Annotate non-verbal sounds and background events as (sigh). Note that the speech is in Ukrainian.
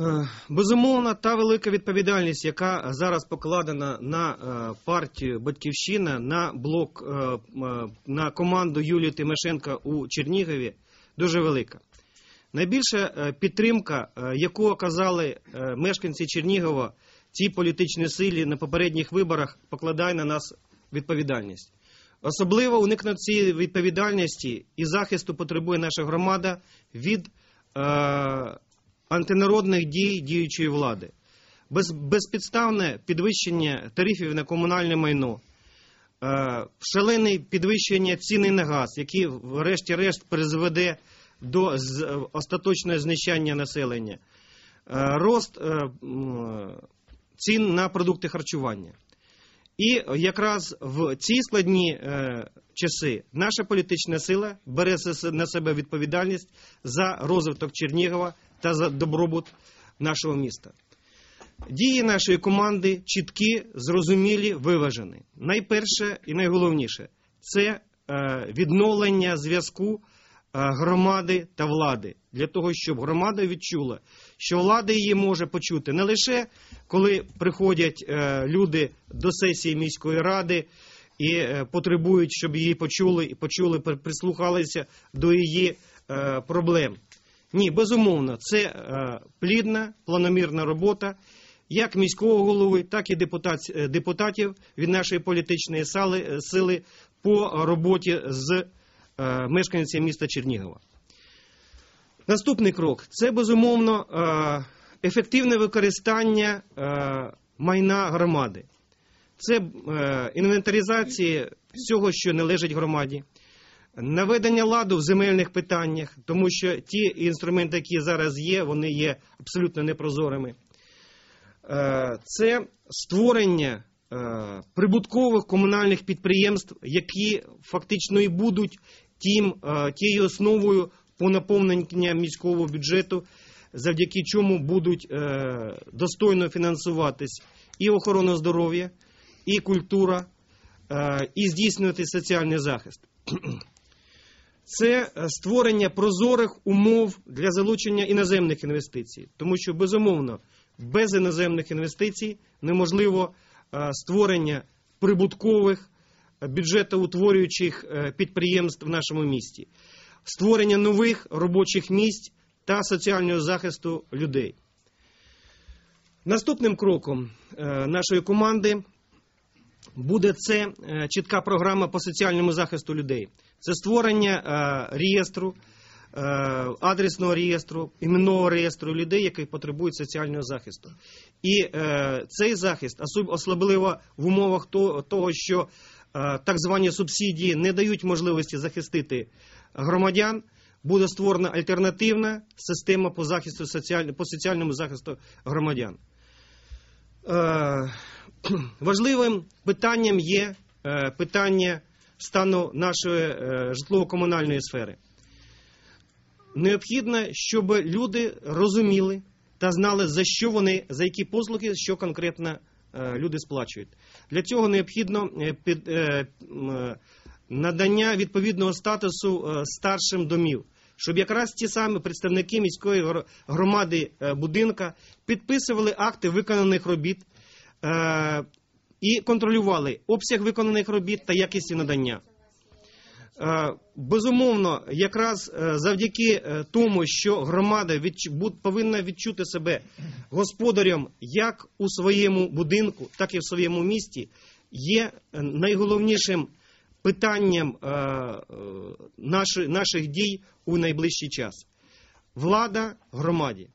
Е, Безумовно, та велика відповідальність, яка зараз покладена на е, партію Батьківщина, на блок, е, на команду Юлії Тимошенко у Чернігові, дуже велика. Найбільша підтримка, яку оказали мешканці Чернігова цій політичній силі на попередніх виборах, покладає на нас відповідальність. Особливо уникнути цієї відповідальності і захисту потребує наша громада від антинародних дій діючої влади. Без, безпідставне підвищення тарифів на комунальне майно, е, шалене підвищення ціни на газ, які врешті-решт призведе до з- остаточного знищання населення, е, рост е, цін на продукти харчування. І якраз в ці складні е, часи наша політична сила бере на себе відповідальність за розвиток Чернігова та за добробут нашого міста. Дії нашої команди чіткі, зрозумілі, виважені. Найперше і найголовніше це е, відновлення зв'язку е, громади та влади для того, щоб громада відчула, що влада її може почути не лише коли приходять е, люди до сесії міської ради і потребують, щоб її почули і почули, прислухалися до її проблем. Ні, безумовно, це е, плідна, планомірна робота як міського голови, так і е, депутатів від нашої політичної е, сили по роботі з мешканцями міста Чернігова. Наступний крок це безумовно ефективне використання майна громади. Це інвентаризація всього, що належить громаді, наведення ладу в земельних питаннях, тому що ті інструменти, які зараз є, вони є абсолютно непрозорими. Е, Це створення е, прибуткових комунальних підприємств, які фактично і будуть тим, е, тією основою по наповненню міського бюджету, завдяки чому будуть достойно фінансуватись і охорона здоров'я, і культура, і здійснювати соціальний захист. Це е, створення прозорих умов для залучення іноземних інвестицій, тому що безумовно без іноземних інвестицій неможливо е, створення прибуткових е, бюджетоутворюючих підприємств в нашому місті, створення нових робочих місць та соціального захисту людей. Наступним кроком нашої команди буде це е, чітка програма по соціальному захисту людей. Це створення е, реєстру, е, адресного реєстру, іменного реєстру людей, які потребують соціального захисту. І цей захист, особливо в умовах того, що так звані субсидії не дають можливості захистити громадян. Буде створена альтернативна система по захисту по соціальному захисту громадян. (clears throat) Важливим питанням є е, питання стану нашої е, житлово-комунальної сфери. Необхідно, щоб люди розуміли та знали, за що вони, за які послуги, що конкретно е, люди сплачують. Для цього необхідно під, надання відповідного статусу старшим домів, щоб якраз ті самі представники міської громади будинка підписували акти виконаних робіт і контролювали обсяг виконаних робіт та якість надання. Е, Безумовно, якраз е, завдяки е, тому, що громада повинна відчути себе господарем як у своєму будинку, так і в своєму місті, є е, найголовнішим питанням е, е, наших дій у найближчий час. Влада громаді.